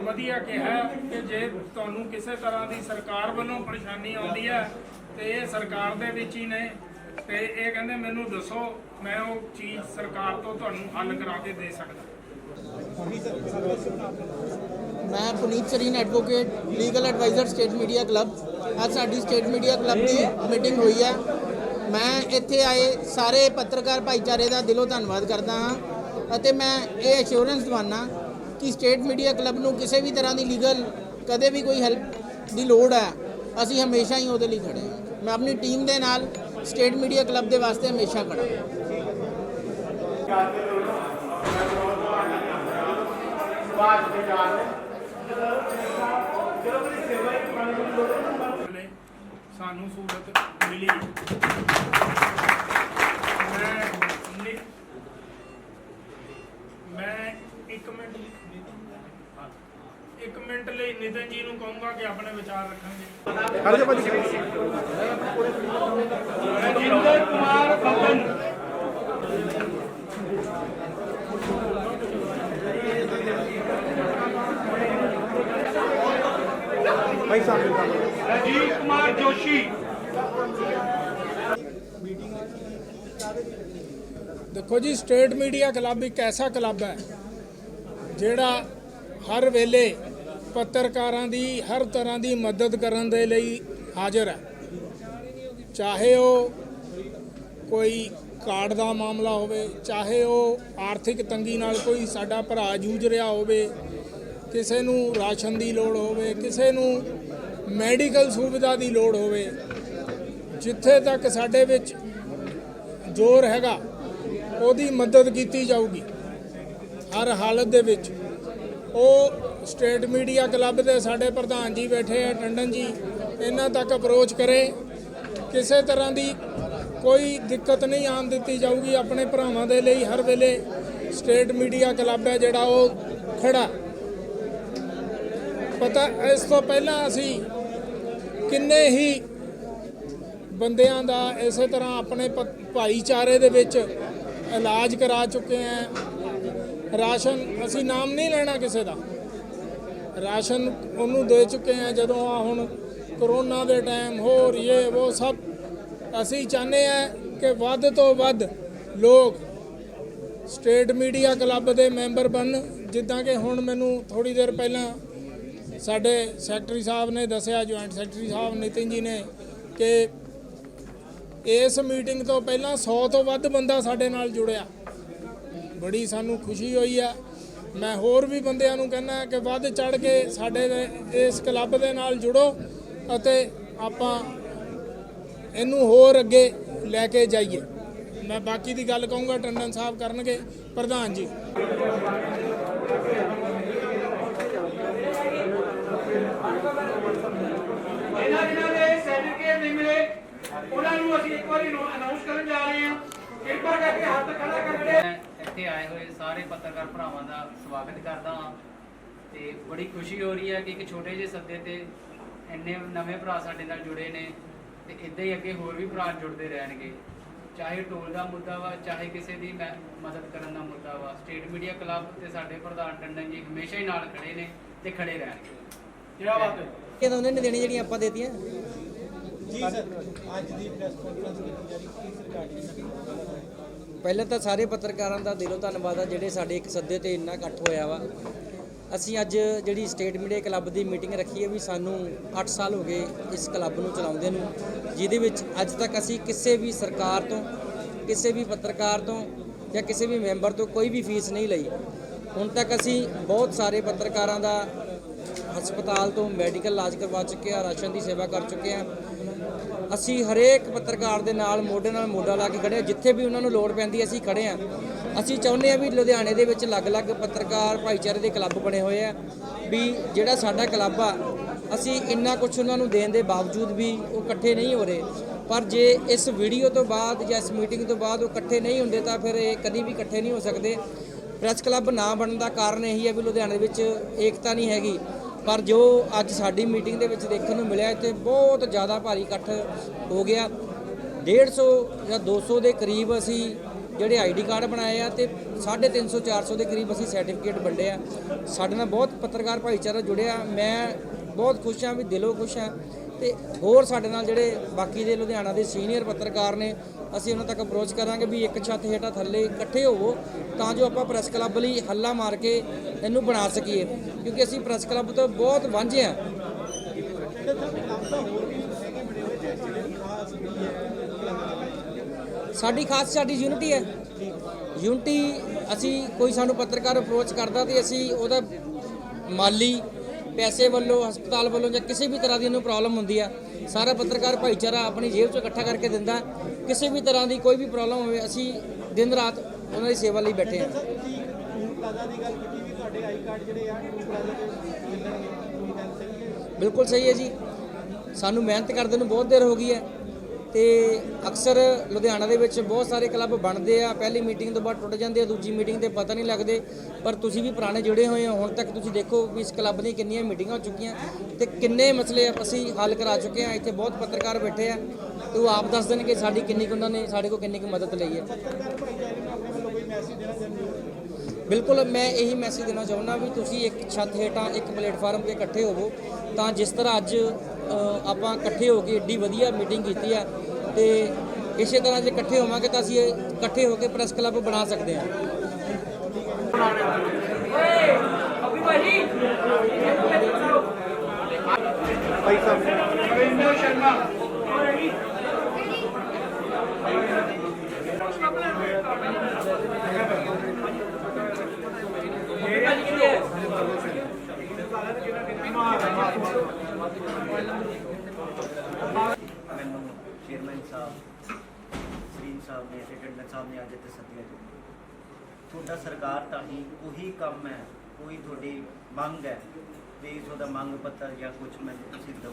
ਵਧੀਆ ਕਿਹਾ ਕਿ ਜੇ ਤੁਹਾਨੂੰ ਕਿਸੇ ਤਰ੍ਹਾਂ ਦੀ ਸਰਕਾਰ ਵੱਲੋਂ ਪਰੇਸ਼ਾਨੀ ਆਉਂਦੀ ਹੈ, ਤੇ ਇਹ ਸਰਕਾਰ ਦੇ ਵਿੱਚ ਹੀ ਨੇ, ਤੇ ਇਹ ਕਹਿੰਦੇ ਮੈਨੂੰ ਦੱਸੋ, ਮੈਂ ਉਹ ਚੀਜ਼ ਸਰਕਾਰ ਤੋਂ ਤੁਹਾਨੂੰ ਹੱਲ ਕਰਾ ਕੇ ਦੇ ਸਕਦਾ। ਮੈਂ Puneet Sareen advocate legal adviser state media club ਅੱਜ ਸਾਡੀ ਸਟੇਟ ਮੀਡੀਆ ਕਲੱਬ ਦੀ ਮੀਟਿੰਗ ਹੋਈ ਹੈ। ਮੈਂ ਇੱਥੇ ਆਏ, ਸਾਰੇ ਪੱਤਰਕਾਰ ਭਾਈਚਾਰੇ ਦਾ ਦਿਲੋਂ ਧੰਨਵਾਦ ਕਰਦਾ ਹਾਂ। ਅਤੇ ਮੈਂ ਇਹ ਅਸ਼ੋਰੈਂਸ ਦਿਵਾਨਾ ਕਿ ਸਟੇਟ ਮੀਡੀਆ ਕਲੱਬ ਨੂੰ ਕਿਸੇ ਵੀ ਤਰ੍ਹਾਂ ਦੀ ਲੀਗਲ ਕਦੇ ਵੀ ਕੋਈ ਹੈਲਪ ਦੀ ਲੋੜ ਹੈ, ਅਸੀਂ ਹਮੇਸ਼ਾ ਹੀ ਉਹਦੇ ਲਈ ਖੜੇ ਹਾਂ। ਮੈਂ ਆਪਣੀ ਟੀਮ ਦੇ ਨਾਲ ਸਟੇਟ ਮੀਡੀਆ ਕਲੱਬ ਦੇ ਵਾਸਤੇ ਹਮੇਸ਼ਾ ਖੜਾ ਸਾਨੂੰ ਸਹੂਲਤ ਮਿਲੀ। ਮੈਂ ਇੱਕ ਮਿੰਟ ਇੱਕ ਮਿੰਟ ਲਈ ਨਿਤਨ ਜੀ ਨੂੰ ਕਹੂੰਗਾ ਕਿ ਆਪਣੇ ਵਿਚਾਰ ਰੱਖਣਗੇ ਰਜਿੰਦਰ ਕੁਮਾਰ ਬੱਬਨ राजीव कुमार जोशी ਦੇਖੋ ਜੀ ਸਟੇਟ ਮੀਡੀਆ ਕਲੱਬ ਇੱਕ ਐਸਾ ਕਲੱਬ ਹੈ ਜਿਹੜਾ ਹਰ ਵੇਲੇ ਪੱਤਰਕਾਰਾਂ ਦੀ, ਹਰ ਤਰ੍ਹਾਂ ਦੀ ਮਦਦ ਕਰਨ ਦੇ ਲਈ ਹਾਜ਼ਰ ਹੈ। ਚਾਹੇ ਉਹ ਕੋਈ ਕਾਰਡ ਦਾ ਮਾਮਲਾ ਹੋਵੇ, ਚਾਹੇ ਉਹ ਆਰਥਿਕ ਤੰਗੀ ਨਾਲ ਕੋਈ ਸਾਡਾ ਭਰਾ ਜੂਝ ਰਿਹਾ ਹੋਵੇ, ਕਿਸੇ ਨੂੰ ਰਾਸ਼ਨ ਦੀ ਲੋੜ ਹੋਵੇ, ਕਿਸੇ ਨੂੰ ਮੈਡੀਕਲ ਸੁਵਿਧਾ ਦੀ ਲੋੜ ਹੋਵੇ, ਜਿੱਥੇ ਤੱਕ ਸਾਡੇ ਵਿੱਚ ਜ਼ੋਰ ਹੈਗਾ, ਉਹਦੀ ਮਦਦ ਕੀਤੀ ਜਾਊਗੀ। ਹਰ ਹਾਲਤ ਦੇ ਵਿੱਚ। ਉਹ ਸਟੇਟ ਮੀਡੀਆ ਕਲੱਬ ਦੇ ਸਾਡੇ ਪ੍ਰਧਾਨ ਜੀ ਬੈਠੇ ਆ, ਟੰਡਨ ਜੀ, ਇਹਨਾਂ ਤੱਕ ਅਪਰੋਚ ਕਰੇ। ਕਿਸੇ ਤਰ੍ਹਾਂ ਦੀ ਕੋਈ ਦਿੱਕਤ ਨਹੀਂ ਆਉਣ ਦਿੱਤੀ ਜਾਊਗੀ ਆਪਣੇ ਭਰਾਵਾਂ ਦੇ ਲਈ। ਹਰ ਵੇਲੇ ਸਟੇਟ ਮੀਡੀਆ ਕਲੱਬ ਹੈ ਜਿਹੜਾ ਉਹ ਖੜਾ। ਪਤਾ, ਇਸ ਤੋਂ ਪਹਿਲਾਂ ਅਸੀਂ ਕਿੰਨੇ ਹੀ ਬੰਦਿਆਂ ਦਾ ਇਸੇ ਤਰ੍ਹਾਂ ਆਪਣੇ ਪ- ਭਾਈਚਾਰੇ ਦੇ ਵਿੱਚ ਇਲਾਜ ਕਰਾ ਚੁੱਕੇ ਆ ਰਾਸ਼ਨ ਅਸੀਂ ਨਾਮ ਨਹੀਂ ਲੈਣਾ ਕਿਸੇ ਦਾ। ਰਾਸ਼ਨ ਉਹਨੂੰ ਦੇ ਚੁੱਕੇ ਆ ਜਦੋਂ ਆ ਹੁਣ ਕਰੋਨਾ ਦੇ ਟਾਈਮ ਹੋਰ ਇਹ ਉਹ ਸਭ ਅਸੀਂ ਚਾਹੁੰਦੇ ਆ ਕਿ ਵੱਧ ਤੋਂ ਵੱਧ ਲੋਕ ਸਟੇਟ ਮੀਡੀਆ ਕਲੱਬ ਦੇ ਮੈਂਬਰ ਬਣਨ ਜਿੱਦਾਂ ਕਿ ਹੁਣ ਮੈਨੂੰ ਥੋੜੀ ਦੇਰ ਪਹਿਲਾਂ ਸਾਡੇ ਸੈਕਟਰੀ ਸਾਹਿਬ ਨੇ ਦੱਸਿਆ ਜੁਆਇੰਟ ਸੈਕਟਰੀ ਸਾਹਿਬ ਨਿਤਿਨ ਜੀ ਨੇ ਕਿ ਇਸ ਮੀਟਿੰਗ ਤੋਂ ਪਹਿਲਾਂ 100 ਤੋਂ ਵੱਧ ਬੰਦਾ ਸਾਡੇ ਨਾਲ ਜੁੜਿਆ। ਬੜੀ ਸਾਨੂੰ ਖੁਸ਼ੀ ਹੋਈ ਆ। ਮੈਂ ਹੋਰ ਵੀ ਬੰਦਿਆਂ ਨੂੰ ਕਹਿੰਦਾ ਕਿ ਵੱਧ ਚੜ ਕੇ ਸਾਡੇ ਇਸ ਕਲੱਬ ਦੇ ਨਾਲ ਜੁੜੋ ਅਤੇ ਆਪਾਂ ਇਹਨੂੰ ਹੋਰ ਅੱਗੇ ਲੈ ਕੇ ਜਾਈਏ। ਮੈਂ ਬਾਕੀ ਦੀ ਗੱਲ ਕਹੂੰਗਾ, ਟੰਡਨ ਸਾਹਿਬ ਕਰਨਗੇ। ਪ੍ਰਧਾਨ ਜੀ। ਇਹਨਾਂ ਜਿਨ੍ਹਾਂ ਦੇ ਸਰਟੀਫਿਕੇਟ ਨਹੀਂ ਮਿਲੇ ਉਹਨਾਂ ਨੂੰ ਅਸੀਂ ਇੱਕ ਵਾਰੀ ਅਨਾਉਂਸ ਕਰਨ ਜਾ ਰਹੇ ਹਾਂ। ਕਿਰਪਾ ਕਰਕੇ ਹੱਥ ਇੱਥੇ ਆਏ ਹੋਏ ਸਾਰੇ ਪੱਤਰਕਾਰ ਭਰਾਵਾਂ ਦਾ ਸਵਾਗਤ ਕਰਦਾ ਹਾਂ ਤੇ ਬੜੀ ਖੁਸ਼ੀ ਹੋ ਰਹੀ ਹੈ ਕਿ ਇੱਕ ਛੋਟੇ ਜਿਹੇ ਸੱਦੇ ਤੇ ਇੰਨੇ ਨਵੇਂ ਭਰਾ ਸਾਡੇ ਨਾਲ ਜੁੜੇ ਨੇ ਤੇ ਇਦਾਂ ਹੀ ਅੱਗੇ ਹੋਰ ਵੀ ਭਰਾ ਜੁੜਦੇ ਰਹਿਣਗੇ। ਚਾਹੇ ਟੋਲ ਦਾ ਮੁੱਦਾ ਵਾ ਚਾਹੇ ਕਿਸੇ ਦੀ ਮਦਦ ਕਰਨ ਦਾ ਮੁੱਦਾ ਵਾ ਸਟੇਟ ਮੀਡੀਆ ਕਲੱਬ ਤੇ ਸਾਡੇ ਪ੍ਰਧਾਨ ਟੰਡਨ ਜੀ ਹਮੇਸ਼ਾ ਹੀ ਨਾਲ ਖੜੇ ਨੇ ਤੇ ਖੜੇ ਰਹਿਣਗੇ। ਕਿਆ ਬਾਤ ਹੈ? ਤਾਂ ਉਹਨੇ ਦੇਣੀ ਜਿਹੜੀਆਂ ਆਪਾਂ ਦੇਤੀਆਂ। ਜੀ ਸਰ ਅੱਜ ਦੀ ਪ੍ਰੈਸ ਕਾਨਫਰੰਸ ਕੀਤੀ ਜਾ ਰਹੀ ਕੀ ਸਰਕਾਰ ਦੀ? ਪਹਿਲਾਂ ਤਾਂ ਸਾਰੇ ਪੱਤਰਕਾਰਾਂ ਦਾ ਦਿਲੋਂ ਧੰਨਵਾਦ ਆ ਜਿਹੜੇ ਸਾਡੇ ਇੱਕ ਸੱਦੇ ਤੇ ਇੰਨਾ ਇਕੱਠ ਹੋਇਆ ਵਾ। ਅਸੀਂ ਅੱਜ ਜਿਹੜੀ ਸਟੇਟ ਮੀਡੀਆ ਕਲੱਬ ਦੀ ਮੀਟਿੰਗ ਰੱਖੀ ਹੈ ਵੀ ਸਾਨੂੰ 8 ਸਾਲ ਹੋ ਗਏ ਇਸ ਕਲੱਬ ਨੂੰ ਚਲਾਉਂਦੇ ਨੂੰ। ਜਿਹਦੇ ਵਿੱਚ ਅੱਜ ਤੱਕ ਅਸੀਂ ਕਿਸੇ ਵੀ ਸਰਕਾਰ ਤੋਂ, ਕਿਸੇ ਵੀ ਪੱਤਰਕਾਰ ਤੋਂ ਜਾਂ ਕਿਸੇ ਵੀ ਮੈਂਬਰ ਤੋਂ ਕੋਈ ਵੀ ਫੀਸ ਨਹੀਂ ਲਈ। ਹੁਣ ਤੱਕ ਅਸੀਂ ਬਹੁਤ ਸਾਰੇ ਪੱਤਰਕਾਰਾਂ ਦਾ ਹਸਪਤਾਲ ਤੋਂ ਮੈਡੀਕਲ ਇਲਾਜ ਕਰਵਾ ਚੁੱਕੇ ਆ, ਰਾਸ਼ਨ ਦੀ ਸੇਵਾ ਕਰ ਚੁੱਕੇ ਆ। ਅਸੀਂ ਹਰੇਕ ਪੱਤਰਕਾਰ ਦੇ ਨਾਲ, ਮੋਢੇ ਨਾਲ ਮੋਢਾ ਲਾ ਕੇ ਖੜੇ ਹਾਂ। ਜਿੱਥੇ ਵੀ ਉਹਨਾਂ ਨੂੰ ਲੋੜ ਪੈਂਦੀ ਅਸੀਂ ਖੜੇ ਹਾਂ। ਅਸੀਂ ਚਾਹੁੰਦੇ ਹਾਂ ਵੀ ਲੁਧਿਆਣੇ ਦੇ ਵਿੱਚ ਅਲੱਗ-ਅਲੱਗ ਪੱਤਰਕਾਰ, ਭਾਈਚਾਰੇ ਦੇ ਕਲੱਬ ਬਣੇ ਹੋਏ ਆ। ਵੀ ਜਿਹੜਾ ਸਾਡਾ ਕਲੱਬ ਆ, ਅਸੀਂ ਇੰਨਾ ਕੁਝ ਉਹਨਾਂ ਨੂੰ ਦੇਣ ਦੇ ਬਾਵਜੂਦ ਵੀ ਉਹ ਇਕੱਠੇ ਨਹੀਂ ਹੋ ਰਹੇ। ਪਰ ਜੇ ਇਸ ਵੀਡੀਓ ਤੋਂ ਬਾਅਦ ਜਾਂ ਇਸ ਮੀਟਿੰਗ ਤੋਂ ਬਾਅਦ ਉਹ ਇਕੱਠੇ ਨਹੀਂ ਹੁੰਦੇ, ਤਾਂ ਫਿਰ ਇਹ ਕਦੀ ਵੀ ਇਕੱਠੇ ਨਹੀਂ ਹੋ ਸਕਦੇ। ਪ੍ਰੈਸ ਕਲੱਬ ਨਾ ਬਣਨ ਦਾ ਕਾਰਨ ਇਹੀ ਹੈ ਵੀ ਲੁਧਿਆਣੇ ਵਿੱਚ ਏਕਤਾ ਨਹੀਂ ਹੈਗੀ। ਪਰ ਜੋ ਅੱਜ ਸਾਡੀ ਮੀਟਿੰਗ ਦੇ ਵਿੱਚ ਦੇਖਣ ਨੂੰ ਮਿਲਿਆ, ਇੱਥੇ ਬਹੁਤ ਜ਼ਿਆਦਾ ਭਾਰੀ ਇਕੱਠ ਹੋ ਗਿਆ। 150 ਜਾਂ 200 ਦੇ ਕਰੀਬ ਅਸੀਂ ਜਿਹੜੇ ਆਈਡੀ ਕਾਰਡ ਬਣਾਏ ਆ ਤੇ 350 400 ਦੇ ਕਰੀਬ ਅਸੀਂ ਸਰਟੀਫਿਕੇਟ ਵੰਡੇ ਆ। ਸਾਡੇ ਨਾਲ ਬਹੁਤ ਪੱਤਰਕਾਰ ਭਾਈਚਾਰਾ ਜੁੜਿਆ। ਮੈਂ ਬਹੁਤ ਖੁਸ਼ ਹਾਂ ਵੀ ਦਿਲੋਂ ਖੁਸ਼ ਹਾਂ। ਤੇ ਹੋਰ ਸਾਡੇ ਨਾਲ ਜਿਹੜੇ ਬਾਕੀ ਦੇ ਲੁਧਿਆਣਾ ਦੇ ਸੀਨੀਅਰ ਪੱਤਰਕਾਰ ਨੇ, ਅਸੀਂ ਉਹਨਾਂ ਤੱਕ ਅਪਰੋਚ ਕਰਾਂਗੇ ਵੀ ਇੱਕ ਛੱਤ ਹੇਠਾਂ ਥੱਲੇ ਇਕੱਠੇ ਹੋਵੋ ਤਾਂ ਜੋ ਆਪਾਂ ਪ੍ਰੈਸ ਕਲੱਬ ਲਈ ਹੱਲਾ ਮਾਰ ਕੇ ਇਹਨੂੰ ਬਣਾ ਸਕੀਏ। ਕਿਉਂਕਿ ਅਸੀਂ ਪ੍ਰੈਸ ਕਲੱਬ ਤੋਂ ਬਹੁਤ ਵਾਂਝੇ ਹਾਂ। ਸਾਡੀ ਖਾਸ ਸਾਡੀ ਯੂਨਿਟੀ ਹੈ। ਯੂਨਿਟੀ ਅਸੀਂ ਕੋਈ ਸਾਨੂੰ ਪੱਤਰਕਾਰ ਅਪਰੋਚ ਕਰਦਾ ਤੇ ਅਸੀਂ ਉਹਦਾ ਮਾਲੀ ਪੈਸੇ ਵੱਲੋਂ, ਹਸਪਤਾਲ ਵੱਲੋਂ ਜਾਂ ਕਿਸੇ ਵੀ ਤਰ੍ਹਾਂ ਦੀ ਇਹਨੂੰ ਪ੍ਰੋਬਲਮ ਹੁੰਦੀ ਆ, ਸਾਰਾ ਪੱਤਰਕਾਰ ਭਾਈਚਾਰਾ ਆਪਣੀ ਜੇਬ 'ਚੋਂ ਇਕੱਠਾ ਕਰਕੇ ਦਿੰਦਾ। ਕਿਸੇ ਵੀ ਤਰ੍ਹਾਂ ਦੀ ਕੋਈ ਵੀ ਪ੍ਰੋਬਲਮ ਹੋਵੇ, ਅਸੀਂ ਦਿਨ ਰਾਤ ਉਹਨਾਂ ਦੀ ਸੇਵਾ ਲਈ ਬੈਠੇ ਹਾਂ। ਬਿਲਕੁਲ ਸਹੀ ਹੈ ਜੀ। ਸਾਨੂੰ ਮਿਹਨਤ ਕਰਦੇ ਨੂੰ ਬਹੁਤ ਦੇਰ ਹੋ ਗਈ ਹੈ। ਤੇ ਅਕਸਰ ਲੁਧਿਆਣਾ ਦੇ ਵਿੱਚ ਬਹੁਤ ਸਾਰੇ ਕਲੱਬ ਬਣਦੇ ਆ, ਪਹਿਲੀ ਮੀਟਿੰਗ ਤੋਂ ਬਾਅਦ ਟੁੱਟ ਜਾਂਦੇ ਆ, ਦੂਜੀ ਮੀਟਿੰਗ ਤੇ ਪਤਾ ਨਹੀਂ ਲੱਗਦੇ, ਪਰ ਤੁਸੀਂ ਵੀ ਪੁਰਾਣੇ ਜੁੜੇ ਹੋਏ ਹੋ, ਹੁਣ ਤੱਕ ਤੁਸੀਂ ਦੇਖੋ ਵੀ ਇਸ ਕਲੱਬ ਦੀਆਂ ਕਿੰਨੀਆਂ ਮੀਟਿੰਗਾਂ ਹੋ ਚੁੱਕੀਆਂ ਤੇ ਕਿੰਨੇ ਮਸਲੇ ਅਸੀਂ ਹੱਲ ਕਰਾ ਚੁੱਕੇ ਆ ਇੱਥੇ ਬਹੁਤ ਪੱਤਰਕਾਰ ਬੈਠੇ ਆ ਤੇ ਉਹ ਆਪ ਦੱਸ ਦੇਣ ਕਿ ਸਾਡੀ ਕਿੰਨੀ ਕੁ ਉਹਨਾਂ ਨੇ, ਸਾਡੇ ਕੋਲ ਕਿੰਨੀ ਕੁ ਮਦਦ ਲਈ ਹੈ। ਬਿਲਕੁਲ, ਮੈਂ ਇਹੀ ਮੈਸੇਜ ਦੇਣਾ ਚਾਹੁੰਦਾ ਵੀ ਤੁਸੀਂ ਇੱਕ ਛੱਤ ਹੇਠਾਂ ਇੱਕ ਪਲੇਟਫਾਰਮ ਤੇ ਇਕੱਠੇ ਹੋਵੋ, ਤਾਂ ਜਿਸ ਤਰ੍ਹਾਂ ਅੱਜ ਆਪਾਂ ਇਕੱਠੇ ਹੋ ਕੇ ਏਡੀ ਵਧੀਆ ਮੀਟਿੰਗ ਕੀਤੀ ਹੈ ਤੇ ਇਸੇ ਤਰ੍ਹਾਂ ਜੇ ਇਕੱਠੇ ਹੋਵਾਂਗੇ ਤਾਂ ਅਸੀਂ ਇਕੱਠੇ ਹੋ ਕੇ ਪ੍ਰੈਸ ਕਲੱਬ ਬਣਾ ਸਕਦੇ ਹਾਂ ਰਵਿੰਦਰ ਸ਼ਰਮਾ ਮੈਨੂੰ ਚੇਅਰਮੈਨ ਸਾਹਿਬ ਸ੍ਰੀ ਸਾਹਿਬ ਨੇ ਸੈਕਟਰੀ ਸਾਹਿਬ ਨੇ ਅੱਜ ਇੱਥੇ ਸੱਦਿਆ ਜੀ ਤੁਹਾਡਾ ਸਰਕਾਰ ਤਾਂ ਹੀ ਉਹੀ ਕੰਮ ਹੈ ਕੋਈ ਤੁਹਾਡੀ ਮੰਗ ਹੈ ਵੀ ਤੁਹਾਡਾ ਮੰਗ ਪੱਤਰ ਜਾਂ ਕੁਝ ਮੈਨੂੰ ਤੁਸੀਂ ਦਿਓ